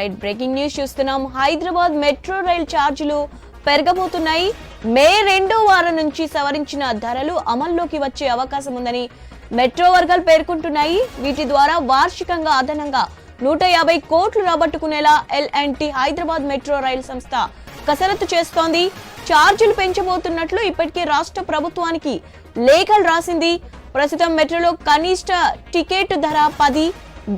Right breaking news చూస్తున్నాం. Hyderabad metro rail ఛార్జీలు పెరగబోతున్నాయి. మే రెండో వారం నుంచి సవరించిన ధరలు అమల్లోకి వచ్చే అవకాశం ఉందని మెట్రో వర్గాలు పేర్కొంటున్నాయి. వీటి ద్వారా వార్షికంగా అదనంగా నూట యాభై కోట్లు రాబట్టుకునేలా L and T Hyderabad metro rail సంస్థ కసరత్తు చేస్తోంది. ఛార్జీలు పెంచబోతున్నట్లు ఇప్పటికే రాష్ట్ర ప్రభుత్వానికి లేఖలు రాసింది. ప్రస్తుతం మెట్రోలో కనిష్ట టికెట్ ధర పది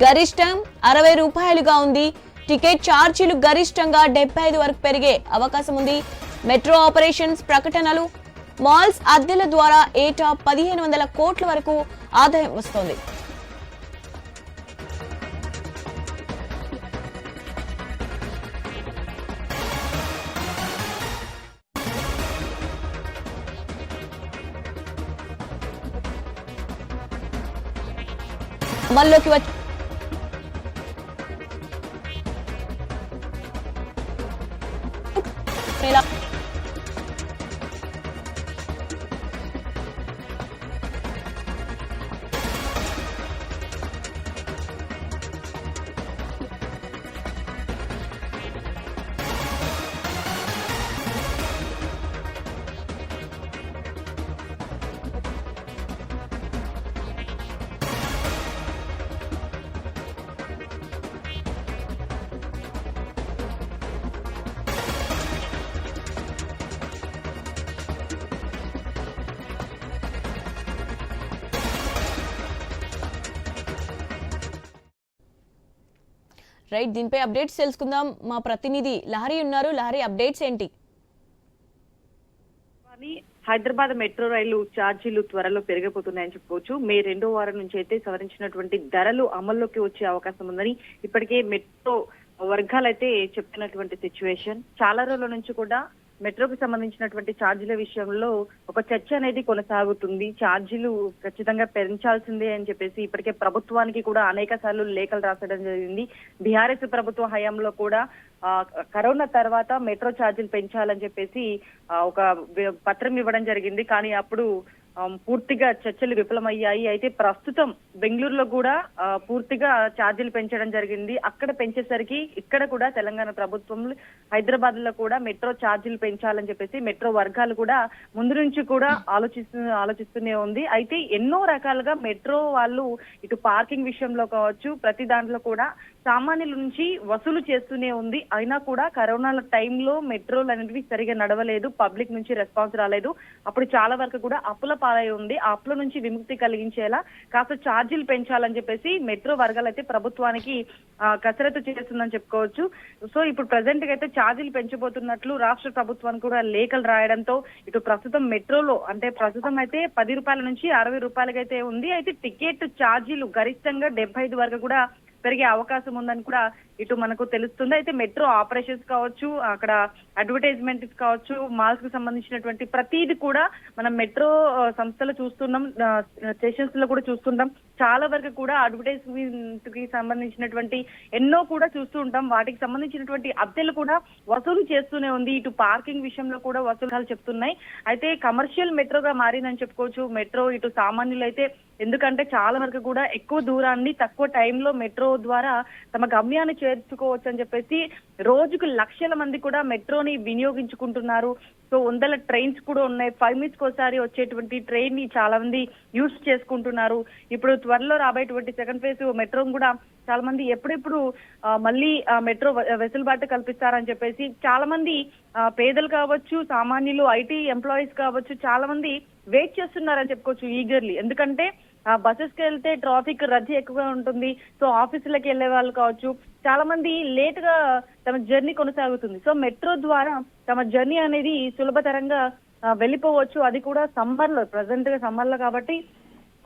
గరిష్టం అరవై రూపాయలుగా ఉంది. టికెట్ ఛార్జీలు గరిష్టంగా డెబ్బై ఐదు వరకు పెరిగే అవకాశం ఉంది. మెట్రో ఆపరేషన్స్ ప్రకటనలు మాల్స్ అద్దెల ద్వారా ఏటా పదిహేను వందల కోట్ల వరకు ఆదాయం వస్తోంది. అమల్లోకి వచ్చి రైట్? దీనిపై అప్డేట్స్ తెలుసుకుందాం. మా ప్రతినిధి లహరి ఉన్నారు. లహరి అప్డేట్స్ ఏంటి? కానీ హైదరాబాద్ మెట్రో రైలు ఛార్జీలు త్వరలో పెరిగిపోతున్నాయని చెప్పుకోవచ్చు. మే రెండో వారం నుంచి అయితే సవరించినటువంటి ధరలు అమల్లోకి వచ్చే అవకాశం ఉందని ఇప్పటికే మెట్రో వర్గాలైతే చెప్తున్నటువంటి సిచ్యువేషన్ చాలా రోజుల నుంచి కూడా మెట్రోకి సంబంధించినటువంటి ఛార్జీల విషయంలో ఒక చర్చ అనేది కొనసాగుతుంది. ఛార్జీలు ఖచ్చితంగా పెంచాల్సిందే అని చెప్పేసి ఇప్పటికే ప్రభుత్వానికి కూడా అనేక సార్లు లేఖలు రాసడం జరిగింది. బీఆర్ఎస్ ప్రభుత్వ హయాంలో కూడా ఆ, కరోనా తర్వాత మెట్రో ఛార్జీలు పెంచాలని చెప్పేసి ఒక పత్రం ఇవ్వడం జరిగింది. కానీ అప్పుడు పూర్తిగా చర్చలు విఫలమయ్యాయి. అయితే ప్రస్తుతం బెంగళూరులో కూడా పూర్తిగా ఛార్జీలు పెంచడం జరిగింది. అక్కడ పెంచేసరికి ఇక్కడ కూడా తెలంగాణ ప్రభుత్వం హైదరాబాద్లో కూడా మెట్రో ఛార్జీలు పెంచాలని చెప్పేసి మెట్రో వర్గాలు కూడా ముందు నుంచి కూడా ఆలోచిస్తూ ఆలోచిస్తూనే ఉంది. అయితే ఎన్నో రకాలుగా మెట్రో వాళ్ళు ఇటు పార్కింగ్ విషయంలో కావచ్చు ప్రతి దాంట్లో కూడా సామాన్యుల నుంచి వసూలు చేస్తూనే ఉంది. అయినా కూడా కరోనా టైంలో మెట్రోలు అనేవి సరిగా నడవలేదు. పబ్లిక్ నుంచి రెస్పాన్స్ రాలేదు. అప్పుడు చాలా వరకు కూడా అప్పుల పాలై ఉంది. అప్పుల నుంచి విముక్తి కలిగించేలా కాస్త ఛార్జీలు పెంచాలని చెప్పేసి మెట్రో వర్గాలు అయితే ప్రభుత్వానికి ఆ, కసరత్తు చేస్తుందని చెప్పుకోవచ్చు. సో ఇప్పుడు ప్రజెంట్గా అయితే ఛార్జీలు పెంచబోతున్నట్లు రాష్ట్ర ప్రభుత్వానికి కూడా లేఖలు రాయడంతో ఇటు ప్రస్తుతం మెట్రోలో అంటే ప్రస్తుతం అయితే పది రూపాయల నుంచి అరవై రూపాయలకైతే ఉంది. అయితే టికెట్ ఛార్జీలు గరిష్టంగా డెబ్బై ఐదు వరకు కూడా పెరిగే అవకాశం ఉందని కూడా ఇటు మనకు తెలుస్తుంది. అయితే మెట్రో ఆపరేషన్స్ కావచ్చు అక్కడ అడ్వర్టైజ్మెంట్ కావచ్చు మాల్స్కి సంబంధించినటువంటి ప్రతిది కూడా మనం మెట్రో సంస్థలు చూస్తున్నాం స్టేషన్స్లో కూడా చూస్తుంటాం. చాలా వరకు కూడా అడ్వర్టైజ్మెంట్కి సంబంధించినటువంటి ఎన్నో కూడా చూస్తూ ఉంటాం. వాటికి సంబంధించినటువంటి అద్దెలు కూడా వసూలు చేస్తూనే ఉంది. ఇటు పార్కింగ్ విషయంలో కూడా వసూలు చెప్తున్నాయి. అయితే కమర్షియల్ మెట్రోగా మారిందని చెప్పుకోవచ్చు. మెట్రో ఇటు సామాన్యులు అయితే ఎందుకంటే చాలా వరకు కూడా ఎక్కువ దూరాన్ని తక్కువ టైంలో మెట్రో ద్వారా తమ గమ్యాన్ని చేర్చుకోవచ్చు అని చెప్పేసి రోజుకు లక్షల మంది కూడా మెట్రోని వినియోగించుకుంటున్నారు. సో వందల ట్రైన్స్ కూడా ఉన్నాయి. ఫైవ్ మినిట్స్ ఒకసారి వచ్చేటువంటి ట్రైన్ని చాలా మంది యూస్ చేసుకుంటున్నారు. ఇప్పుడు త్వరలో రాబోయేటువంటి సెకండ్ ఫేజ్ మెట్రో కూడా చాలా మంది ఎప్పుడెప్పుడు మళ్ళీ మెట్రో వెసులుబాటు కల్పిస్తారని చెప్పేసి చాలా మంది ఆ, పేదలు కావచ్చు సామాన్యులు ఐటీ ఎంప్లాయీస్ కావచ్చు చాలా మంది వెయిట్ చేస్తున్నారని చెప్పుకోవచ్చు ఈగర్లీ. ఎందుకంటే బస్సెస్కి వెళ్తే ట్రాఫిక్ రద్దీ ఎక్కువగా ఉంటుంది. సో ఆఫీసులకు వెళ్ళే వాళ్ళు కావచ్చు. చాలా మంది లేట్గా తమ జర్నీ కొనసాగుతుంది. సో మెట్రో ద్వారా తమ జర్నీ అనేది సులభతరంగా వెళ్ళిపోవచ్చు. అది కూడా సమ్మర్లో ప్రజెంట్గా సమ్మర్లో కాబట్టి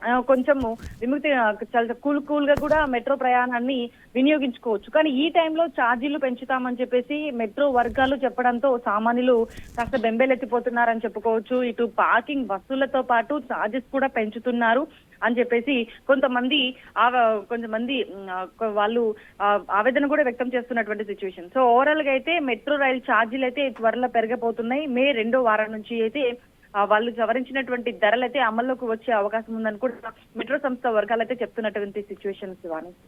కొంచెము విముక్తి చాలా కూల్ కూల్గా కూడా మెట్రో ప్రయాణాన్ని వినియోగించుకోవచ్చు. కానీ ఈ టైంలో ఛార్జీలు పెంచుతామని చెప్పేసి మెట్రో వర్గాలు చెప్పడంతో సామాన్యులు కాస్త బెంబేలెత్తిపోతున్నారని చెప్పుకోవచ్చు. ఇటు పార్కింగ్ బస్సులతో పాటు ఛార్జెస్ కూడా పెంచుతున్నారు అని చెప్పేసి కొంతమంది ఆ- కొంతమంది వాళ్ళు ఆవేదన కూడా వ్యక్తం చేస్తున్నటువంటి సిచ్యువేషన్. సో ఓవరాల్గా అయితే మెట్రో రైల్ ఛార్జీలు అయితే త్వరలో పెరగబోతున్నాయి మే రెండో వారం నుంచి అయితే వాళ్ళు సవరించినటువంటి ధరలైతే అమల్లోకి వచ్చే అవకాశం ఉందని కూడా మెట్రో సంస్థ వర్గాలైతే చెప్తున్నటువంటి సిచ్యువేషన్ శివాని.